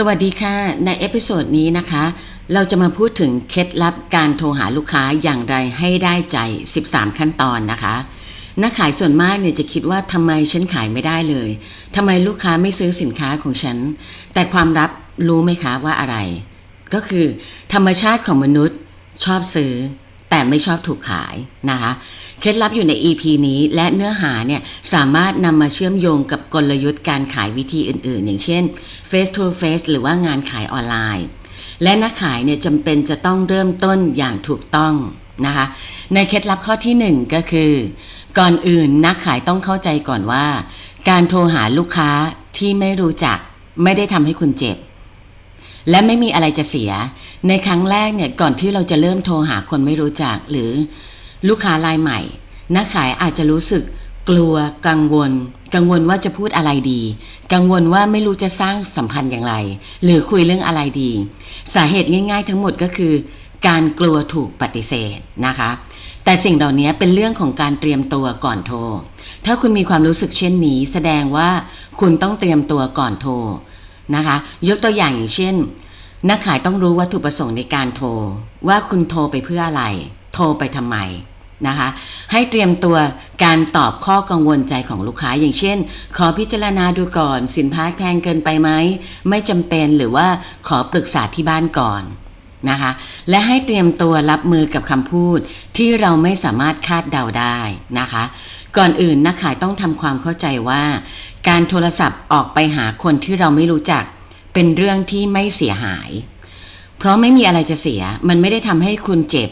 สวัสดีค่ะ ในเอพิโซดนี้นะคะ เราจะมาพูดถึงเคล็ดลับการโทรหาลูกค้าอย่างไรให้ได้ใจ 13 ขั้นตอนนะคะ นักขายส่วนมากเนี่ยจะคิดว่าทำไมฉันขายไม่ได้เลยทำไมลูกค้าไม่ซื้อสินค้าของฉัน แต่ความลับรู้ไหมคะว่าอะไร ก็คือ ธรรมชาติของมนุษย์ชอบซื้อ แต่ไม่ชอบถูกขายนะคะ เคล็ดลับอยู่ใน EP นี้และเนื้อหาเนี่ยสามารถนำมาเชื่อมโยงกับกลยุทธ์การขายวิธีอื่นๆ อย่างเช่น face to face หรือว่างานขายออนไลน์ และนักขายเนี่ยจำเป็นจะต้องเริ่มต้นอย่างถูกต้องนะคะ ในเคล็ดลับข้อที่หนึ่งก็คือ ก่อนอื่นนักขายต้องเข้าใจก่อนว่า การโทรหาลูกค้าที่ไม่รู้จักไม่ได้ทำให้คุณเจ็บ และไม่มีอะไรจะเสีย ในครั้งแรกเนี่ยก่อนที่เราจะเริ่มโทรหาคนไม่รู้จักหรือลูกค้ารายใหม่นักขายอาจจะรู้สึกกลัวกังวล กังวลว่าจะพูดอะไรดี กังวลว่าไม่รู้จะสร้างสัมพันธ์อย่างไร หรือคุยเรื่องอะไรดี สาเหตุง่าย ๆ ทั้งหมดก็คือ การกลัวถูกปฏิเสธนะคะ แต่สิ่งเหล่านี้เป็นเรื่องของการเตรียมตัวก่อนโทร ถ้าคุณมีความรู้สึกเช่นนี้ แสดงว่าคุณต้องเตรียมตัวก่อนโทร นะคะ ยกตัวอย่างอย่างเช่น นักขายต้องรู้วัตถุประสงค์ในการโทร ว่าคุณโทรไปเพื่ออะไร โทรไปทำไมนะคะ ให้เตรียมตัวการตอบข้อกังวลใจของลูกค้าอย่างเช่น ขอพิจารณาดูก่อน สินค้าแพงเกินไปไหมไม่จำเป็นหรือว่าขอปรึกษาที่บ้านก่อนนะคะ และให้เตรียมตัวรับมือกับคำพูดที่เราไม่สามารถคาดเดาได้นะคะ ก่อนอื่นนักขายต้องทำความเข้าใจว่า การโทรศัพท์ออกไปหาคนที่เราไม่รู้จัก เป็นเรื่องที่ไม่เสียหาย เพราะไม่มีอะไรจะเสีย มันไม่ได้ทำให้คุณเจ็บ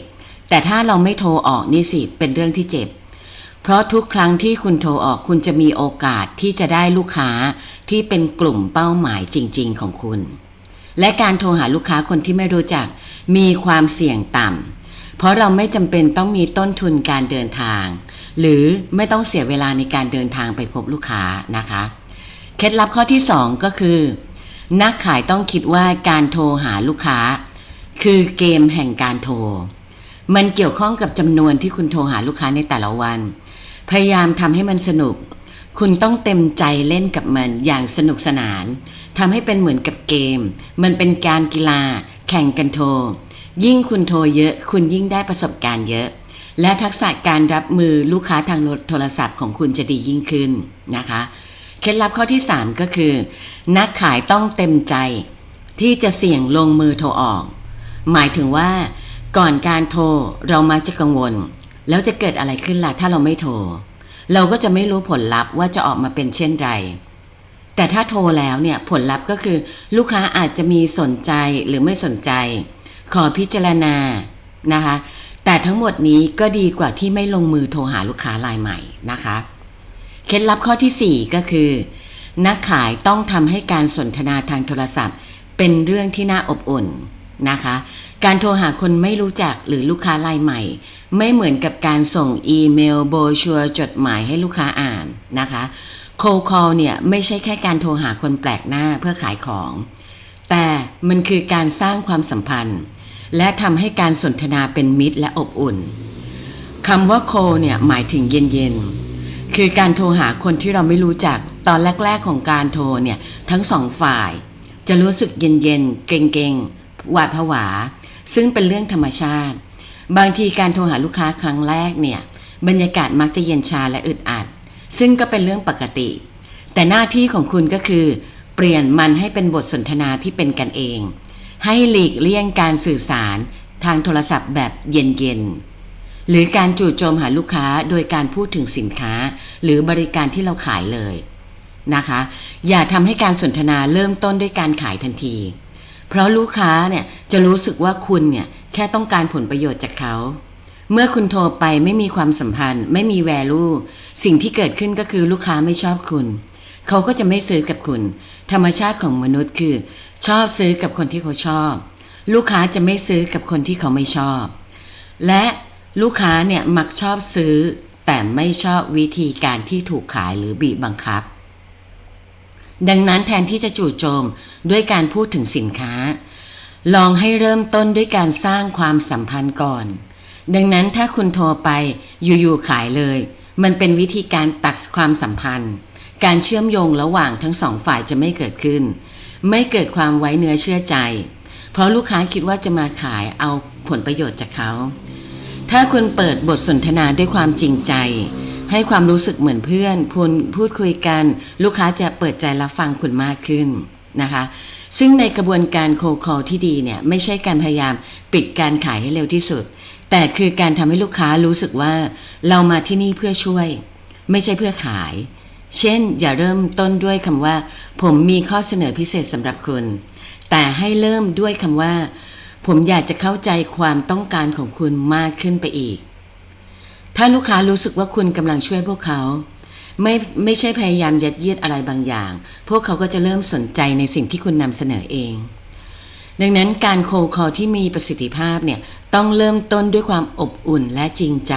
แต่ถ้าเราไม่โทรออกนี่สิเป็นเรื่องที่เจ็บ เพราะทุกครั้งที่คุณโทรออกคุณจะมีโอกาสที่จะได้ลูกค้าที่เป็นกลุ่มเป้าหมายจริง ๆ ของคุณ และการโทรหาลูกค้าคนที่ไม่รู้จัก มีความเสี่ยงต่ำเพราะเราไม่จำเป็นต้องมีต้นทุนการเดินทาง หรือไม่ต้องเสียเวลาในการเดินทางไปพบลูกค้านะคะ เคล็ดลับข้อที่ 2 ก็คือ นักขายต้องคิดว่าการโทรหาลูกค้า คือเกมแห่งการโทร มันเกี่ยวข้องกับจำนวนที่คุณโทรหาลูกค้าในแต่ละวัน พยายามทำให้มันสนุก คุณต้องเต็มใจเล่นกับมันอย่างสนุกสนานทำให้เป็นเหมือนกับเกม มันเป็นการกีฬา แข่งกันโทร ยิ่งคุณโทรเยอะ คุณยิ่งได้ประสบการณ์เยอะ และทักษะการรับมือลูกค้าทางโทรศัพท์ของคุณจะดียิ่งขึ้นนะคะ เคล็ดลับข้อที่ 3 ก็คือ นักขายต้องเต็มใจ ที่จะเสี่ยงลงมือโทรออก หมายถึงว่า ก่อนการโทรเรามักจะกังวล แล้วจะเกิดอะไรขึ้นล่ะถ้าเราไม่โทร เราก็จะไม่รู้ผลลัพธ์ว่าจะออกมาเป็นเช่นไรแต่ถ้าโทรแล้วเนี่ยผลลัพธ์ก็คือลูกค้าอาจจะมีสนใจหรือไม่สนใจ ขอพิจารณานะคะ แต่ทั้งหมดนี้ก็ดีกว่าที่ไม่ลงมือโทรหาลูกค้ารายใหม่นะคะ เคล็ดลับข้อที่ 4 ก็คือ นักขายต้องทำให้การสนทนาทางโทรศัพท์ เป็นเรื่องที่น่าอบอุ่นนะคะ การโทรหาคนไม่รู้จักหรือลูกค้ารายใหม่ ไม่เหมือนกับการส่งอีเมลโบชัวจดหมายให้ลูกค้าอ่านนะคะโคคอลเนี่ยไม่ใช่แค่การโทรหาคนแปลกหน้าเพื่อขายของ แต่มันคือการสร้างความสัมพันธ์ และทำให้การสนทนาเป็นมิตรและอบอุ่นคำว่าโคเนี่ยหมายถึงเย็นๆ คือการโทรหาคนที่เราไม่รู้จักตอนแรก ๆ ของการโทรเนี่ยทั้งสองฝ่าย จะรู้สึกเย็นๆ เก่งๆ หวาดผวา ซึ่งเป็นเรื่องธรรมชาติ บางทีการโทรหาลูกค้าครั้งแรกเนี่ยบรรยากาศมักจะเย็นชาและอึดอัด ซึ่งก็เป็นเรื่องปกติ แต่หน้าที่ของคุณก็คือ เปลี่ยนมันให้เป็นบทสนทนาที่เป็นกันเอง ให้หลีกเลี่ยงการสื่อสารทางโทรศัพท์แบบเย็นๆ หรือการจู่โจมหาลูกค้าโดยการพูดถึงสินค้า หรือบริการที่เราขายเลยนะคะ อย่าทำให้การสนทนาเริ่มต้นด้วยการขายทันที เพราะลูกค้าเนี่ยจะรู้สึกว่าคุณเนี่ยแค่ต้องการผลประโยชน์จากเขา เมื่อคุณโทรไปไม่มีความสัมพันธ์ ไม่มีแวลูสิ่งที่เกิดขึ้นก็คือลูกค้าไม่ชอบคุณ เขาก็จะไม่ซื้อกับคุณ ธรรมชาติของมนุษย์คือ ชอบซื้อกับคนที่เขาชอบ ลูกค้าจะไม่ซื้อกับคนที่เขาไม่ชอบ และลูกค้าเนี่ยมักชอบซื้อ แต่ไม่ชอบวิธีการที่ถูกขายหรือบีบบังคับ ดังนั้นแทนที่จะจู่โจมด้วยการพูดถึงสินค้า ลองให้เริ่มต้นด้วยการสร้างความสัมพันธ์ก่อน ดังนั้นถ้าคุณโทรไปอยู่ๆขายเลย มันเป็นวิธีการตัดความสัมพันธ์ การเชื่อมโยงระหว่างทั้งสองฝ่ายจะไม่เกิดขึ้น ไม่เกิดความไว้เนื้อเชื่อใจ เพราะลูกค้าคิดว่าจะมาขายเอาผลประโยชน์จากเขา ถ้าคุณเปิดบทสนทนาด้วยความจริงใจ ให้ความรู้สึกเหมือนเพื่อนพูดพูดคุยกัน ลูกค้าจะเปิดใจรับฟังคุณมากขึ้นนะคะ ซึ่งในกระบวนการโคคอลที่ดีเนี่ยไม่ใช่การพยายามปิดการขายให้เร็วที่สุด แต่คือการทำให้ลูกค้ารู้สึกว่า เรามาที่นี่เพื่อช่วย ไม่ใช่เพื่อขาย เช่น อย่าเริ่มต้นด้วยคำว่า ผมมีข้อเสนอพิเศษสำหรับคุณ แต่ให้เริ่มด้วยคำว่า ผมอยากจะเข้าใจความต้องการของคุณมากขึ้นไปอีก ถ้าลูกค้ารู้สึกว่าคุณกำลังช่วยพวกเขา ไม่ไม่ใช่พยายามยัดเยียดอะไรบางอย่าง พวกเขาก็จะเริ่มสนใจในสิ่งที่คุณนำเสนอเอง ดังนั้นการโคคอที่มีประสิทธิภาพเนี่ยต้องเริ่มต้นด้วยความอบอุ่นและจริงใจ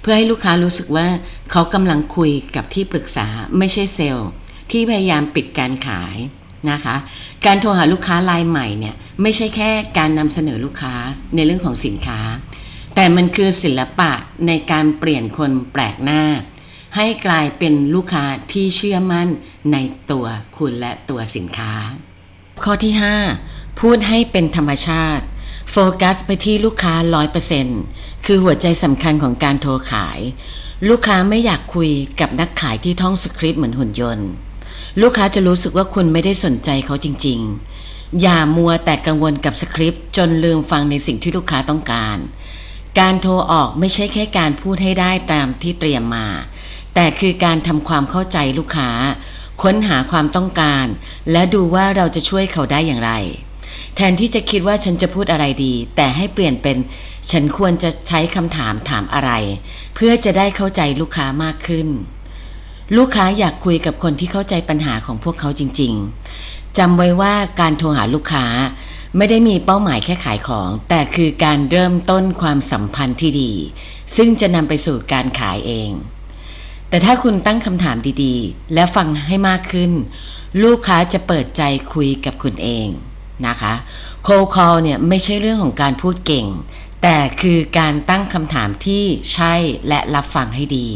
เพื่อให้ลูกค้ารู้สึกว่าเขากำลังคุยกับที่ปรึกษาไม่ใช่เซลล์ ที่พยายามปิดการขายนะคะ การโทรหาลูกค้ารายใหม่เนี่ยไม่ใช่แค่การนำเสนอลูกค้าในเรื่องของสินค้า แต่มันคือศิลปะในการเปลี่ยนคนแปลกหน้า ให้กลายเป็นลูกค้าที่เชื่อมั่นในตัวคุณและตัวสินค้า ข้อที่ 5 พูดให้เป็นธรรมชาติ โฟกัสไปที่ลูกค้า 100%คือหัวใจสำคัญของการโทรขาย ลูกค้าไม่อยากคุยกับนักขายที่ท่องสคริปต์เหมือนหุ่นยนต์ ลูกค้าจะรู้สึกว่าคุณไม่ได้สนใจเขาจริง ๆ อย่ามัวแต่กังวลกับสคริปต์จนลืมฟังในสิ่งที่ลูกค้าต้องการ การโทรออกไม่ใช่แค่การพูดให้ได้ตามที่เตรียมมา แต่คือการทำความเข้าใจลูกค้า ค้นหาความต้องการ และดูว่าเราจะช่วยเขาได้อย่างไร แทนที่จะคิดว่าฉันจะพูดอะไรดี แต่ให้เปลี่ยนเป็น ฉันควรจะใช้คำถามถามอะไร เพื่อจะได้เข้าใจลูกค้ามากขึ้น ลูกค้าอยากคุยกับคนที่เข้าใจปัญหาของพวกเขาจริง ๆจำไว้ว่าการโทรหาลูกค้าไม่ได้มีเป้าหมายแค่ขายของ แต่คือการเริ่มต้นความสัมพันธ์ที่ดี ซึ่งจะนำไปสู่การขายเอง แต่ถ้าคุณตั้งคำถามดีๆ และฟังให้มากขึ้น ลูกค้าจะเปิดใจคุยกับคุณเอง นะคะโคคอลเนี่ยไม่ใช่เรื่องของการพูดเก่ง แต่คือการตั้งคำถามที่ใช่และรับฟังให้ดี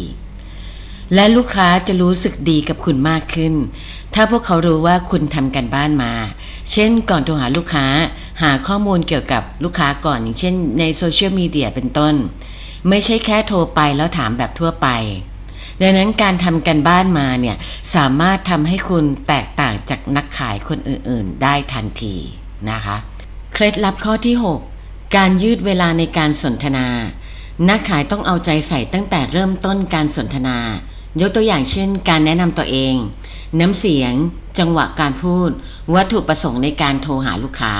และลูกค้าจะรู้สึกดีกับคุณมากขึ้น ถ้าพวกเขารู้ว่าคุณทำกันบ้านมา เช่นก่อนโทรหาลูกค้าหาข้อมูลเกี่ยวกับลูกค้าก่อนอย่างเช่นในโซเชียลมีเดียเป็นต้น ไม่ใช่แค่โทรไปแล้วถามแบบทั่วไป ดังนั้นการทำกันบ้านมาเนี่ยสามารถทำให้คุณแตกต่างจากนักขายคนอื่นๆ ได้ทันทีนะคะ เคล็ดลับข้อที่ 6 การยืดเวลาในการสนทนา นักขายต้องเอาใจใส่ตั้งแต่เริ่มต้นการสนทนา ยกตัวอย่างเช่น การแนะนำตัวเอง น้ำเสียง จังหวะการพูด วัตถุประสงค์ในการโทรหาลูกค้า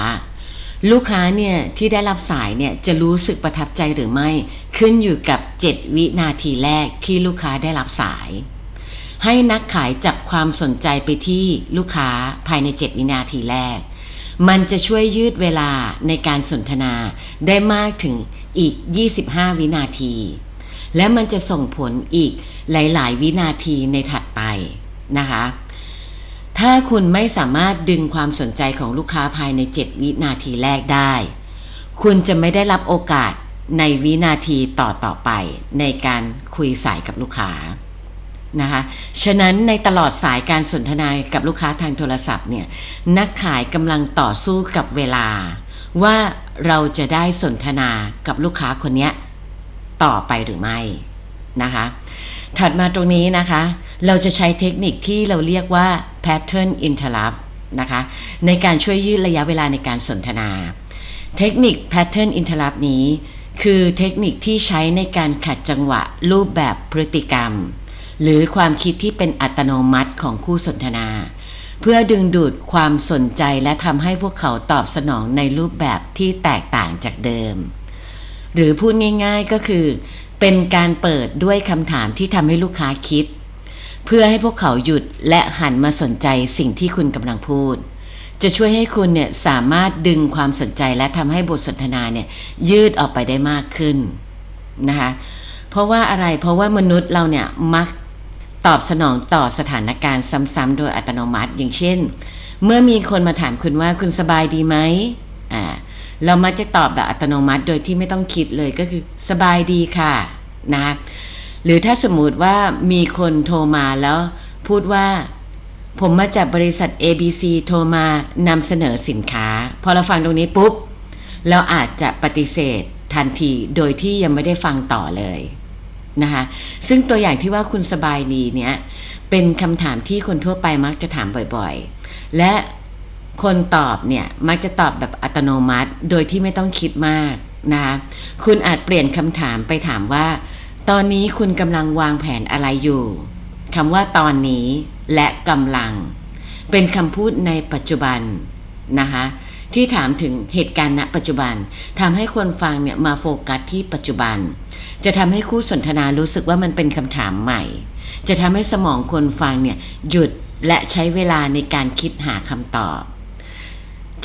ลูกค้าเนี่ยที่ได้รับสายเนี่ยจะรู้สึกประทับใจหรือไม่ ขึ้นอยู่กับ 7 วินาทีแรกที่ลูกค้าได้รับสาย ให้นักขายจับความสนใจไปที่ลูกค้าภายใน 7 วินาทีแรก มันจะช่วยยืดเวลาในการสนทนาได้มากถึงอีก 25 วินาที และมันจะส่งผลอีกหลาย ๆ วินาทีในถัดไปนะคะ ถ้าคุณไม่สามารถดึงความสนใจของลูกค้าภายใน 7 วินาทีแรกได้ คุณจะไม่ได้รับโอกาสในวินาทีต่อต่อไปในการคุยสายกับลูกค้านะคะฉะนั้นในตลอดสายการสนทนากับลูกค้าทางโทรศัพท์เนี่ยนักขายกำลังต่อสู้กับเวลา ว่าเราจะได้สนทนากับลูกค้าคนนี้ต่อไปหรือไม่นะคะ ถัดมาตรงนี้นะคะ เราจะใช้เทคนิคที่เราเรียกว่า pattern interrupt นะคะ ในการช่วยยืดระยะเวลาในการสนทนา เทคนิค pattern interrupt นี้ คือเทคนิคที่ใช้ในการขัดจังหวะรูปแบบพฤติกรรม หรือความคิดที่เป็นอัตโนมัติของคู่สนทนา เพื่อดึงดูดความสนใจและทำให้พวกเขาตอบสนองในรูปแบบที่แตกต่างจากเดิม หรือพูดง่าย ๆก็คือ เป็นการเปิดด้วยคำถามที่ทำให้ลูกค้าคิด เพื่อให้พวกเขาหยุดและหันมาสนใจสิ่งที่คุณกำลังพูด จะช่วยให้คุณเนี่ยสามารถดึงความสนใจและทำให้บทสนทนาเนี่ยยืดออกไปได้มากขึ้นนะคะเพราะว่าอะไรเพราะว่ามนุษย์เราเนี่ยมักตอบสนองต่อสถานการณ์ซ้ำๆโดยอัตโนมัติ อย่างเช่น เมื่อมีคนมาถามคุณว่าคุณสบายดีไหมอ่า เรามักจะตอบแบบอัตโนมัติโดยที่ไม่ต้องคิดเลยก็คือสบายดีค่ะนะหรือถ้าสมมติว่ามีคนโทรมาแล้วพูดว่า ผมมาจากบริษัท ABC โทรมานำเสนอสินค้า พอเราฟังตรงนี้ปุ๊บ เราอาจจะปฏิเสธทันทีโดยที่ยังไม่ได้ฟังต่อเลยนะคะซึ่งตัวอย่างที่ว่าคุณสบายดีเนี้ยเป็นคำถามที่คนทั่วไปมักจะถามบ่อยๆ และ คนตอบเนี่ยมักจะตอบแบบอัตโนมัติโดยที่ไม่ต้องคิดมากนะคะคุณอาจเปลี่ยนคำถามไปถามว่า ตอนนี้คุณกำลังวางแผนอะไรอยู่คำว่าตอนนี้และกำลัง เป็นคำพูดในปัจจุบันนะคะที่ถามถึงเหตุการณ์ณปัจจุบันทำให้คนฟังเนี่ยมาโฟกัสที่ปัจจุบัน จะทำให้คู่สนทนารู้สึกว่ามันเป็นคำถามใหม่ จะทำให้สมองคนฟังเนี่ยหยุดและใช้เวลาในการคิดหาคำตอบ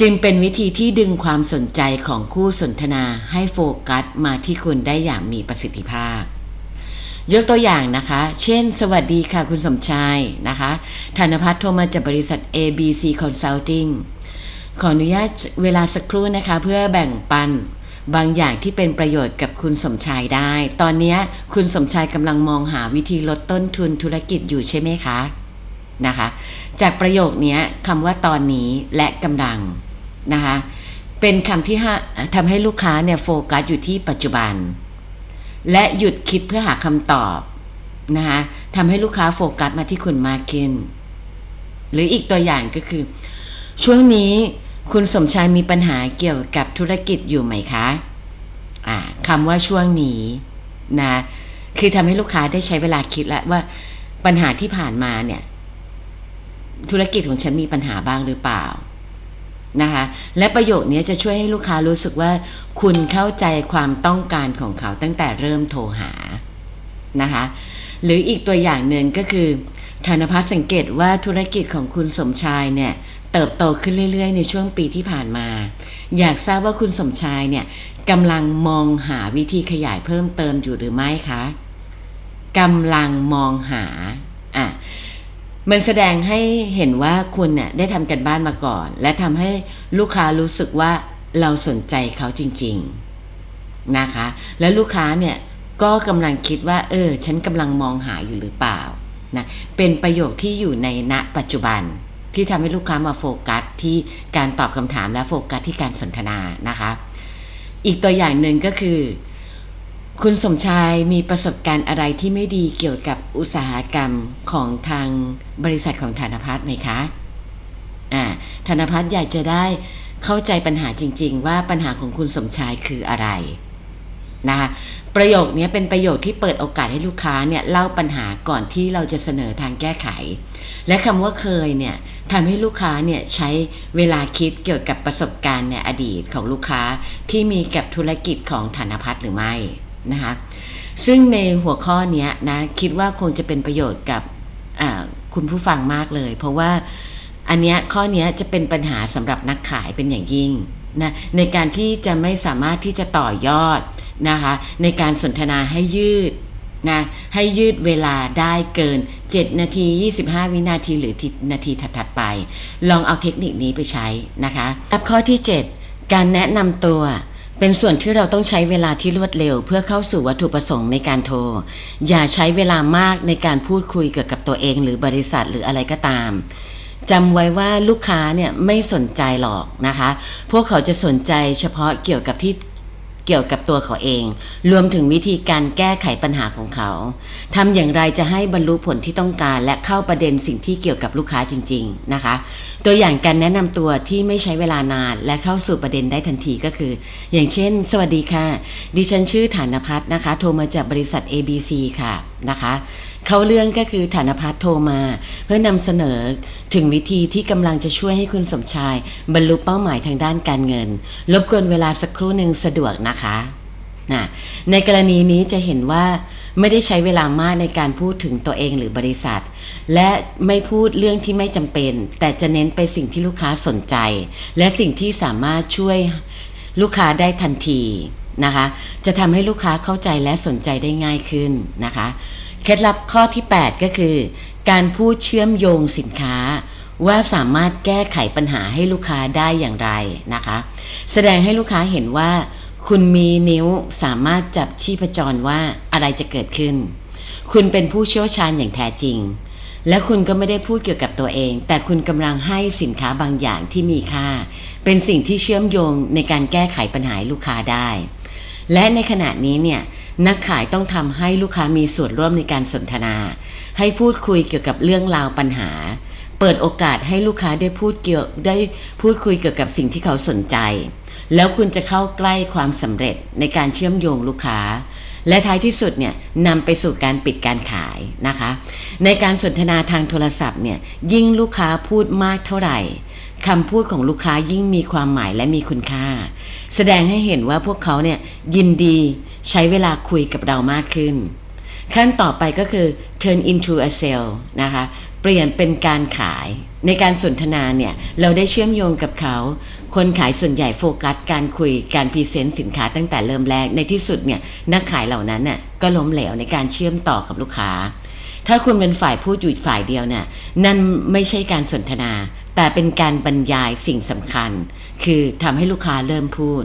จึงเป็นวิธีที่ดึงความสนใจของคู่สนทนาให้โฟกัสมาที่คุณได้อย่างมีประสิทธิภาพ ยกตัวอย่างนะคะ เช่น สวัสดีค่ะคุณสมชายนะคะ ธนพัฒน์โทรมาจากบริษัท ABC Consulting ขออนุญาตเวลาสักครู่นะคะ เพื่อแบ่งปันบางอย่างที่เป็นประโยชน์กับคุณสมชายได้ ตอนนี้คุณสมชายกำลังมองหาวิธีลดต้นทุนธุรกิจอยู่ใช่ไหมคะ นะคะ จากประโยคนี้คำว่าตอนนี้และกำลัง นะคะเป็นคำที่ทำให้ลูกค้าเนี่ยโฟกัสอยู่ที่ปัจจุบัน และหยุดคิดเพื่อหาคำตอบนะคะทำให้ลูกค้าโฟกัสมาที่คุณมากขึ้นหรืออีกตัวอย่างก็คือ ช่วงนี้คุณสมชายมีปัญหาเกี่ยวกับธุรกิจอยู่ไหมคะคำว่าช่วงนี้นะคือทำให้ลูกค้าได้ใช้เวลาคิดแล้วว่าปัญหาที่ผ่านมาเนี่ย ธุรกิจของฉันมีปัญหาบ้างหรือเปล่า นะคะและประโยคนี้จะช่วยให้ลูกค้ารู้สึกว่า คุณเข้าใจความต้องการของเขาตั้งแต่เริ่มโทรหานะคะหรืออีกตัวอย่างหนึ่งก็คือธนพัฒน์สังเกตว่าธุรกิจของคุณสมชายเนี่ยเติบโตขึ้นเรื่อยๆ ในช่วงปีที่ผ่านมา อยากทราบว่าคุณสมชายเนี่ยกำลังมองหาวิธีขยายเพิ่มเติมอยู่หรือไม่คะกำลังมองหาอะ มันแสดงให้เห็นว่าคุณเนี่ยได้ทำกันบ้านมาก่อน และทำให้ลูกค้ารู้สึกว่าเราสนใจเขาจริง ๆนะคะ และลูกค้าเนี่ยก็กำลังคิดว่า เออ ฉันกำลังมองหาอยู่หรือเปล่านะเป็นประโยคที่อยู่ในณปัจจุบันที่ทำให้ลูกค้ามาโฟกัสที่การตอบคำถามและโฟกัสที่การสนทนานะคะ อีกตัวอย่างหนึ่งก็คือ คุณสมชายมีประสบการณ์อะไรที่ไม่ดีเกี่ยวกับอุตสาหกรรมของทางบริษัทของธนพัฒน์ไหมคะอ่าธนพัฒน์อยากจะได้เข้าใจปัญหาจริง ๆ ว่าปัญหาของคุณสมชายคืออะไรนะคะประโยคนี้เป็นประโยคที่เปิดโอกาสให้ลูกค้าเนี่ยเล่าปัญหาก่อนที่เราจะเสนอทางแก้ไข และคำว่าเคยเนี่ยทำให้ลูกค้าเนี่ยใช้เวลาคิดเกี่ยวกับประสบการณ์ในอดีตของลูกค้าที่มีกับธุรกิจของธนพัฒน์หรือไม่ นะคะซึ่งในหัวข้อนี้นะคิดว่าคงจะเป็นประโยชน์กับคุณผู้ฟังมากเลย เพราะว่าอันนี้ข้อนี้จะเป็นปัญหาสำหรับนักขายเป็นอย่างยิ่งนะในการที่จะไม่สามารถที่จะต่อยอดนะคะในการสนทนาให้ยืดนะให้ยืดเวลาได้เกิน 7 นาที 25 วินาทีหรือนาทีถัดๆไป ลองเอาเทคนิคนี้ไปใช้นะคะรับข้อที่ 7 การแนะนำตัว เป็นส่วนที่เราต้องใช้เวลาที่รวดเร็ว เพื่อเข้าสู่วัตถุประสงค์ในการโทร อย่าใช้เวลามากในการพูดคุยเกี่ยวกับตัวเองหรือบริษัทหรืออะไรก็ตามจำไว้ว่าลูกค้าเนี่ยไม่สนใจหรอกนะคะ พวกเขาจะสนใจเฉพาะเกี่ยวกับที่ เกี่ยวกับตัวเขาเอง รวมถึงวิธีการแก้ไขปัญหาของเขาทำอย่างไรจะให้บรรลุผลที่ต้องการ และเข้าประเด็นสิ่งที่เกี่ยวกับลูกค้าจริง ๆนะคะ ตัวอย่างการแนะนำตัวที่ไม่ใช้เวลานาน และเข้าสู่ประเด็นได้ทันทีก็คือ อย่างเช่น สวัสดีค่ะ ดิฉันชื่อฐานพัฒนะคะ โทรมาจากบริษัท ABC ค่ะนะคะ เขาเรื่องก็คือฐานพัฒโทรมา เพื่อนำเสนอถึงวิธีที่กำลังจะช่วยให้คุณสมชาย บรรลุเป้าหมายทางด้านการเงิน รบกวนเวลาสักครู่หนึ่งสะดวกนะคะนะในกรณีนี้จะเห็นว่าไม่ได้ใช้เวลามากในการพูดถึงตัวเองหรือบริษัท และไม่พูดเรื่องที่ไม่จำเป็น แต่จะเน้นไปสิ่งที่ลูกค้าสนใจ และสิ่งที่สามารถช่วยลูกค้าได้ทันทีนะคะ จะทำให้ลูกค้าเข้าใจและสนใจได้ง่ายขึ้นนะคะ เคล็ดลับข้อที่ 8 ก็คือ การพูดเชื่อมโยงสินค้า ว่าสามารถแก้ไขปัญหาให้ลูกค้าได้อย่างไรนะคะ แสดงให้ลูกค้าเห็นว่า คุณมีนิ้วสามารถจับชีพจรว่าอะไรจะเกิดขึ้น คุณเป็นผู้เชี่ยวชาญอย่างแท้จริง และคุณก็ไม่ได้พูดเกี่ยวกับตัวเอง แต่คุณกำลังให้สินค้าบางอย่างที่มีค่า เป็นสิ่งที่เชื่อมโยงในการแก้ไขปัญหาลูกค้าได้ และในขณะนี้เนี่ยนักขายต้องทำให้ลูกค้ามีส่วนร่วมในการสนทนา ให้พูดคุยเกี่ยวกับเรื่องราวปัญหา เปิดโอกาสให้ลูกค้าได้พูดเกี่ยวได้พูดคุยเกี่ยวกับสิ่งที่เขาสนใจ แล้วคุณจะเข้าใกล้ความสำเร็จในการเชื่อมโยงลูกค้า และท้ายที่สุดเนี่ยนำไปสู่การปิดการขายนะคะ ในการสนทนาทางโทรศัพท์เนี่ยยิ่งลูกค้าพูดมากเท่าไหร่ คำพูดของลูกค้ายิ่งมีความหมายและมีคุณค่า แสดงให้เห็นว่าพวกเขาเนี่ยยินดีใช้เวลาคุยกับเรามากขึ้น ขั้นต่อไปก็คือ turn into a sale นะคะเปลี่ยนเป็นการขาย ในการสนทนาเนี่ยเราได้เชื่อมโยงกับเขา คนขายส่วนใหญ่โฟกัสการคุยการพรีเซนต์สินค้าตั้งแต่เริ่มแรกในที่สุดเนี่ยนักขายเหล่านั้นน่ะก็ล้มเหลวในการเชื่อมต่อกับลูกค้าถ้าคุณเป็นฝ่ายพูดอยู่ฝ่ายเดียวเนี่ยนั่นไม่ใช่การสนทนา แต่เป็นการบรรยายสิ่งสำคัญ คือทำให้ลูกค้าเริ่มพูด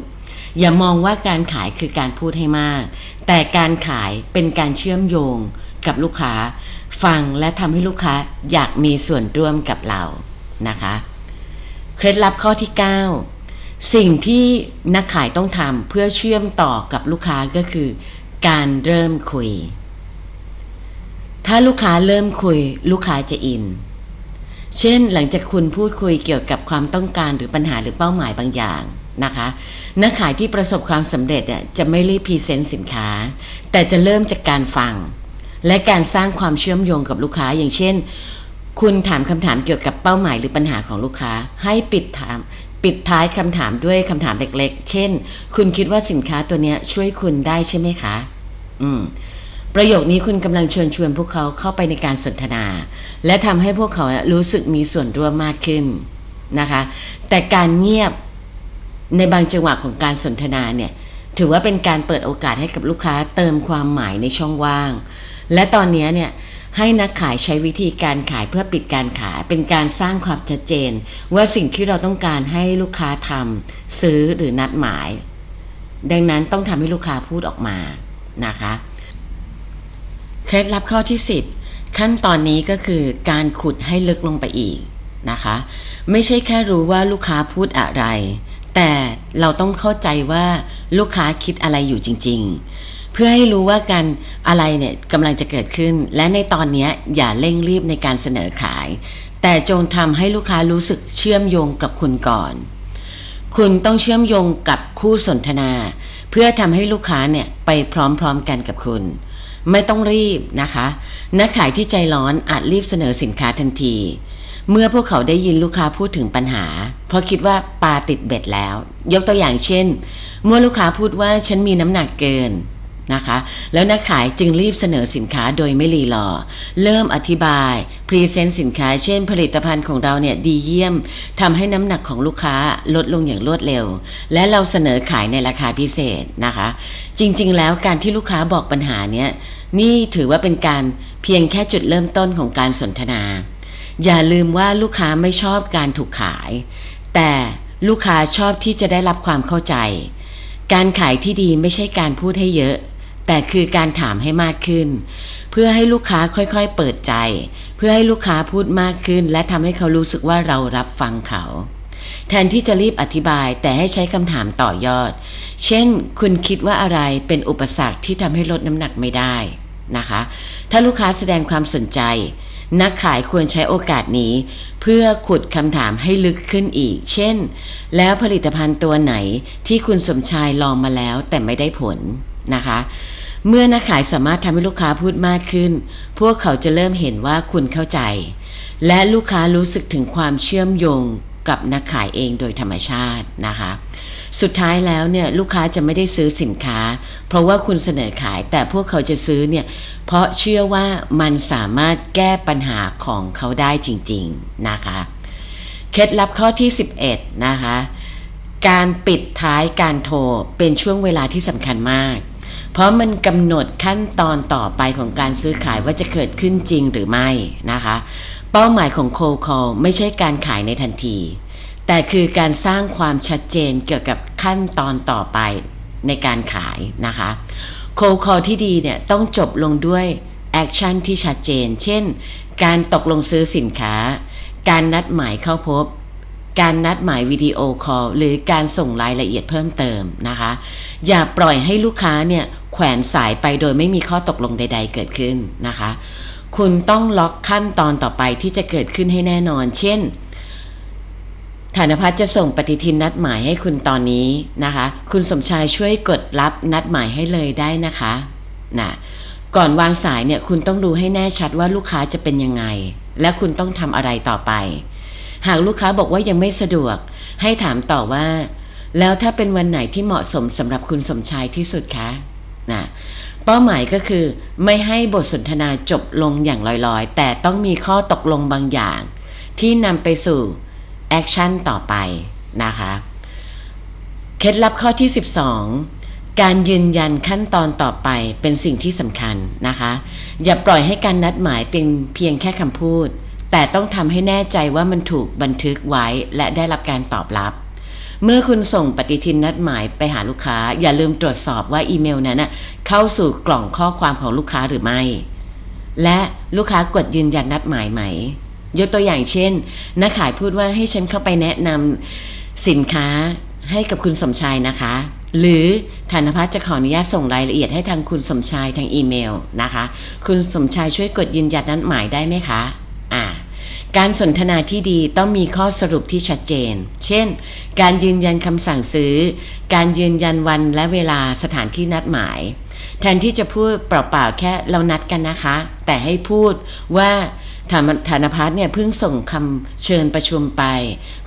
อย่ามองว่าการขายคือการพูดให้มาก แต่การขายเป็นการเชื่อมโยงกับลูกค้า ฟังและทำให้ลูกค้าอยากมีส่วนร่วมกับเรานะคะเคล็ดลับข้อที่ 9 สิ่งที่นักขายต้องทำเพื่อเชื่อมต่อกับลูกค้าก็คือ การเริ่มคุย ถ้าลูกค้าเริ่มคุย ลูกค้าจะอิน เช่นหลังจากคุณพูดคุยเกี่ยวกับความต้องการหรือปัญหาหรือเป้าหมายบางอย่างนะคะนักขายที่ประสบความสำเร็จอะจะไม่รีบพรีเซนต์สินค้า แต่จะเริ่มจากการฟัง และการสร้างความเชื่อมโยงกับลูกค้า อย่างเช่น คุณถามคำถามเกี่ยวกับเป้าหมายหรือปัญหาของลูกค้า ให้ปิดถามปิดท้ายคำถามด้วยคำถามเล็กๆ เช่น คุณคิดว่าสินค้าตัวนี้ช่วยคุณได้ใช่ไหมคะ อืม ประโยคนี้คุณกำลังเชิญชวนพวกเขาเข้าไปในการสนทนา และทำให้พวกเขารู้สึกมีส่วนร่วมมากขึ้นนะคะ แต่การเงียบในบางจังหวะของการสนทนาเนี่ย ถือว่าเป็นการเปิดโอกาสให้กับลูกค้าเติมความหมายในช่องว่าง และตอนนี้เนี่ยให้นักขายใช้วิธีการขายเพื่อปิดการขาย เป็นการสร้างความชัดเจน ว่าสิ่งที่เราต้องการให้ลูกค้าทำซื้อหรือนัดหมาย ดังนั้นต้องทำให้ลูกค้าพูดออกมานะคะ เคล็ดลับข้อที่ 10 ขั้นตอนนี้ก็คือการขุดให้ลึกลงไปอีกนะคะ ไม่ใช่แค่รู้ว่าลูกค้าพูดอะไร แต่เราต้องเข้าใจว่าลูกค้าคิดอะไรอยู่จริง ๆ เพื่อให้รู้ว่าการอะไรเนี่ยกำลังจะเกิดขึ้น และในตอนนี้อย่าเร่งรีบในการเสนอขาย แต่จงทำให้ลูกค้ารู้สึกเชื่อมโยงกับคุณก่อน คุณต้องเชื่อมโยงกับคู่สนทนา เพื่อทำให้ลูกค้าเนี่ยไปพร้อมๆกันกับคุณ ไม่ต้องรีบนะคะนักขายที่ใจร้อนอาจรีบเสนอสินค้าทันที เมื่อพวกเขาได้ยินลูกค้าพูดถึงปัญหา เพราะคิดว่าปลาติดเบ็ดแล้ว ยกตัวอย่างเช่น เมื่อลูกค้าพูดว่าฉันมีน้ำหนักเกิน นะคะ แล้วนักขายจึงรีบเสนอสินค้าโดยไม่รีรอ เริ่มอธิบายพรีเซนต์สินค้าเช่นผลิตภัณฑ์ของเราเนี่ยดีเยี่ยมทำให้น้ำหนักของลูกค้าลดลงอย่างรวดเร็ว และเราเสนอขายในราคาพิเศษนะคะ จริงๆ แล้วการที่ลูกค้าบอกปัญหาเนี้ยนี่ถือว่าเป็นการเพียงแค่จุดเริ่มต้นของการสนทนา อย่าลืมว่าลูกค้าไม่ชอบการถูกขาย แต่ลูกค้าชอบที่จะได้รับความเข้าใจ การขายที่ดีไม่ใช่การพูดให้เยอะ แต่คือการถามให้มากขึ้น เพื่อให้ลูกค้าค่อยๆเปิดใจ เพื่อให้ลูกค้าพูดมากขึ้น และทำให้เขารู้สึกว่าเรารับฟังเขา แทนที่จะรีบอธิบายแต่ให้ใช้คำถามต่อยอด เช่น คุณคิดว่าอะไรเป็นอุปสรรคที่ทำให้ลดน้ำหนักไม่ได้นะคะ ถ้าลูกค้าแสดงความสนใจ นักขายควรใช้โอกาสนี้ เพื่อขุดคำถามให้ลึกขึ้นอีก เช่น แล้วผลิตภัณฑ์ตัวไหนที่คุณสมชายลองมาแล้วแต่ไม่ได้ผลนะคะ เมื่อนักขายสามารถทำให้ลูกค้าพูดมากขึ้น พวกเขาจะเริ่มเห็นว่าคุณเข้าใจ และลูกค้ารู้สึกถึงความเชื่อมโยงกับนักขายเองโดยธรรมชาตินะคะ สุดท้ายแล้วเนี่ยลูกค้าจะไม่ได้ซื้อสินค้า เพราะว่าคุณเสนอขายแต่พวกเขาจะซื้อเนี่ยเพราะเชื่อว่ามันสามารถแก้ปัญหาของเขาได้จริง ๆนะคะ เคล็ดลับข้อที่ 11 นะคะ การปิดท้ายการโทรเป็นช่วงเวลาที่สำคัญมาก เพราะมันกำหนดขั้นตอนต่อไปของการซื้อขายว่าจะเกิดขึ้นจริงหรือไม่นะคะ เป้าหมายของโคคอลไม่ใช่การขายในทันที แต่คือการสร้างความชัดเจนเกี่ยวกับขั้นตอนต่อไปในการขายนะคะโคคอลที่ดีเนี่ยต้องจบลงด้วยแอคชั่นที่ชัดเจน เช่น การตกลงซื้อสินค้า การนัดหมายเข้าพบ การนัดหมายวิดีโอคอลหรือการส่งรายละเอียดเพิ่มเติมนะคะ อย่าปล่อยให้ลูกค้าเนี่ยแขวนสายไปโดยไม่มีข้อตกลงใด ๆ เกิดขึ้นนะคะ คุณต้องล็อกขั้นตอนต่อไปที่จะเกิดขึ้นให้แน่นอน เช่นฐานพัฒจะส่งปฏิทินนัดหมายให้คุณตอนนี้นะคะ คุณสมชายช่วยกดรับนัดหมายให้เลยได้นะคะนะก่อนวางสายเนี่ยคุณต้องดูให้แน่ชัดว่าลูกค้าจะเป็นยังไง และคุณต้องทำอะไรต่อไป หากลูกค้าบอกว่ายังไม่สะดวก ให้ถามต่อว่า แล้วถ้าเป็นวันไหนที่เหมาะสมสำหรับคุณสมชายที่สุดคะนะเป้าหมายก็คือ ไม่ให้บทสนทนาจบลงอย่างลอยๆ แต่ต้องมีข้อตกลงบางอย่าง ที่นำไปสู่แอคชั่นต่อไปนะคะเคล็ดลับข้อที่ 12 การยืนยันขั้นตอนต่อไปเป็นสิ่งที่สำคัญนะคะ อย่าปล่อยให้การนัดหมายเป็นเพียงแค่คำพูด แต่ต้องทำให้แน่ใจว่ามันถูกบันทึกไว้และได้รับการตอบรับ เมื่อคุณส่งปฏิทินนัดหมายไปหาลูกค้า อย่าลืมตรวจสอบว่าอีเมลนั้นเข้าสู่กล่องข้อความของลูกค้าหรือไม่ และลูกค้ากดยืนยันนัดหมายไหม ยกตัวอย่างเช่นนักขายพูดว่าให้ฉันเข้าไปแนะนำสินค้าให้กับคุณสมชายนะคะ หรือธนพัฒน์จะขออนุญาตส่งรายละเอียดให้ทางคุณสมชายทางอีเมลนะคะ คุณสมชายช่วยกดยืนยันนัดหมายได้ไหมคะ อ่า การสนทนาที่ดีต้องมีข้อสรุปที่ชัดเจน เช่น การยืนยันคำสั่งซื้อ การยืนยันวันและเวลาสถานที่นัดหมาย แทนที่จะพูดเปล่าๆแค่เรานัดกันนะคะ แต่ให้พูดว่าฐานพัฒน์เนี่ยเพิ่งส่งคำเชิญประชุมไป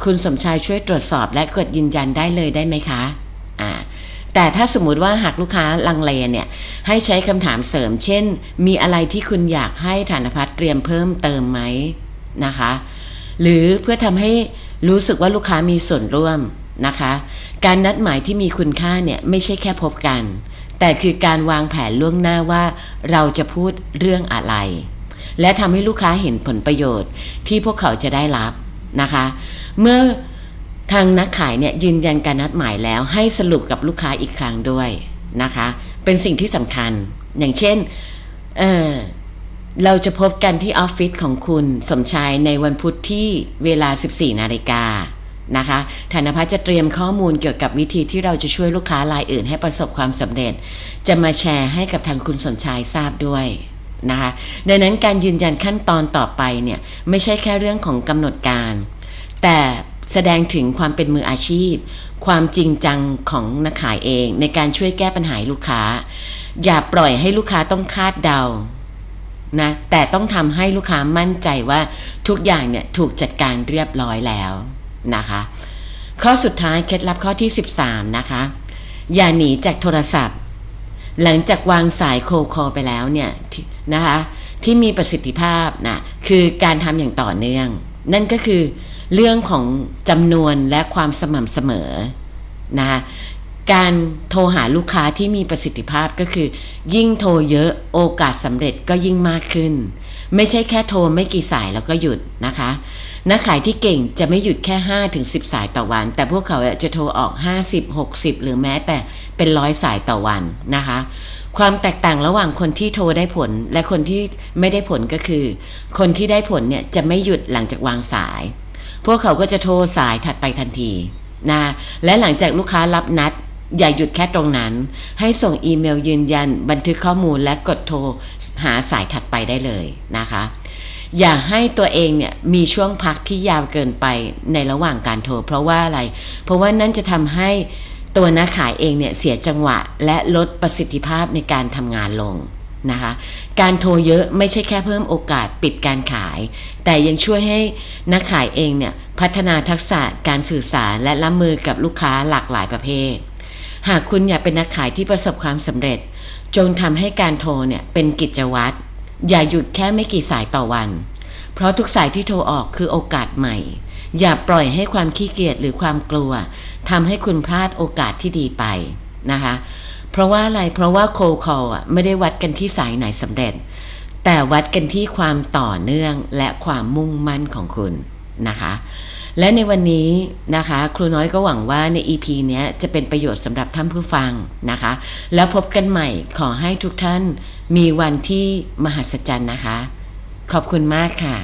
คุณสมชายช่วยตรวจสอบและกดยืนยันได้เลยได้ไหมคะอ่าแต่ถ้าสมมุติว่าหากลูกค้าลังเลเนี่ยให้ใช้คำถามเสริม เช่น มีอะไรที่คุณอยากให้ฐานพัฒน์เตรียมเพิ่มเติมไหม นะคะ หรือเพื่อทำให้รู้สึกว่าลูกค้ามีส่วนร่วมนะคะ การนัดหมายที่มีคุณค่าเนี่ยไม่ใช่แค่พบกัน แต่คือการวางแผนล่วงหน้าว่าเราจะพูดเรื่องอะไร และทำให้ลูกค้าเห็นผลประโยชน์ที่พวกเขาจะได้รับนะคะ เมื่อทางนักขายเนี่ยยืนยันการนัดหมายแล้วให้สรุปกับลูกค้าอีกครั้งด้วยนะคะ เป็นสิ่งที่สำคัญ อย่างเช่น เออ เราจะพบกันที่ออฟฟิศของคุณสมชายในวันพุธที่เวลา 14 นาฬิกานะคะธนพัฒจะเตรียมข้อมูลเกี่ยวกับวิธีที่เราจะช่วยลูกค้ารายอื่นให้ประสบความสำเร็จ จะมาแชร์ให้กับทางคุณสมชายทราบด้วยนะคะดังนั้นการยืนยันขั้นตอนต่อไปเนี่ยไม่ใช่แค่เรื่องของกำหนดการ แต่แสดงถึงความเป็นมืออาชีพ ความจริงจังของนักขายเอง ในการช่วยแก้ปัญหาลูกค้า อย่าปล่อยให้ลูกค้าต้องคาดเดา นะแต่ต้องทำให้ลูกค้ามั่นใจว่าทุกอย่างเนี่ยถูกจัดการเรียบร้อยแล้วนะคะ ข้อสุดท้ายเคล็ดลับข้อที่ 13 นะคะ อย่าหนีจากโทรศัพท์ หลังจากวางสายโคคอไปแล้วเนี่ยนะคะที่มีประสิทธิภาพนะคือการทำอย่างต่อเนื่อง นั่นก็คือเรื่องของจำนวนและความสม่ำเสมอนะคะ การโทรหาลูกค้าที่มีประสิทธิภาพก็คือ ยิ่งโทรเยอะโอกาสสำเร็จก็ยิ่งมากขึ้น ไม่ใช่แค่โทรไม่กี่สายแล้วก็หยุดนะคะนักขายที่เก่งจะไม่หยุดแค่ 5 ถึง 10 สายต่อวัน แต่พวกเขาจะโทรออก 50 60 หรือแม้แต่เป็นร้อยสายต่อวันนะคะ ความแตกต่างระหว่างคนที่โทรได้ผลและคนที่ไม่ได้ผลก็คือ คนที่ได้ผลเนี่ยจะไม่หยุดหลังจากวางสาย พวกเขาก็จะโทรสายถัดไปทันทีนะและหลังจากลูกค้ารับนัด อย่าหยุดแค่ตรงนั้น ให้ส่งอีเมลยืนยัน บันทึกข้อมูลและกดโทรหาสายถัดไปได้เลยนะคะ อย่าให้ตัวเองเนี่ยมีช่วงพักที่ยาวเกินไปในระหว่างการโทร เพราะว่าอะไร เพราะว่านั่นจะทำให้ตัวนักขายเองเนี่ยเสียจังหวะ และลดประสิทธิภาพในการทำงานลงนะคะ การโทรเยอะไม่ใช่แค่เพิ่มโอกาสปิดการขาย แต่ยังช่วยให้นักขายเองเนี่ยพัฒนาทักษะการสื่อสารและรับมือกับลูกค้าหลากหลายประเภท หากคุณอยากเป็นนักขายที่ประสบความสำเร็จ จงทำให้การโทรเนี่ยเป็นกิจวัตร อย่าหยุดแค่ไม่กี่สายต่อวัน เพราะทุกสายที่โทรออกคือโอกาสใหม่ อย่าปล่อยให้ความขี้เกียจหรือความกลัวทำให้คุณพลาดโอกาสที่ดีไปนะคะ เพราะว่าอะไร เพราะว่าโคคอลอะไม่ได้วัดกันที่สายไหนสำเร็จ แต่วัดกันที่ความต่อเนื่องและความมุ่งมั่นของคุณนะคะ และในวันนี้นะคะ ครูน้อยก็หวังว่าใน EP เนี้ยจะเป็นประโยชน์สำหรับท่านผู้ฟังนะคะ แล้วพบกันใหม่ขอให้ทุกท่านมีวันที่มหัศจรรย์นะคะ ขอบคุณมากค่ะ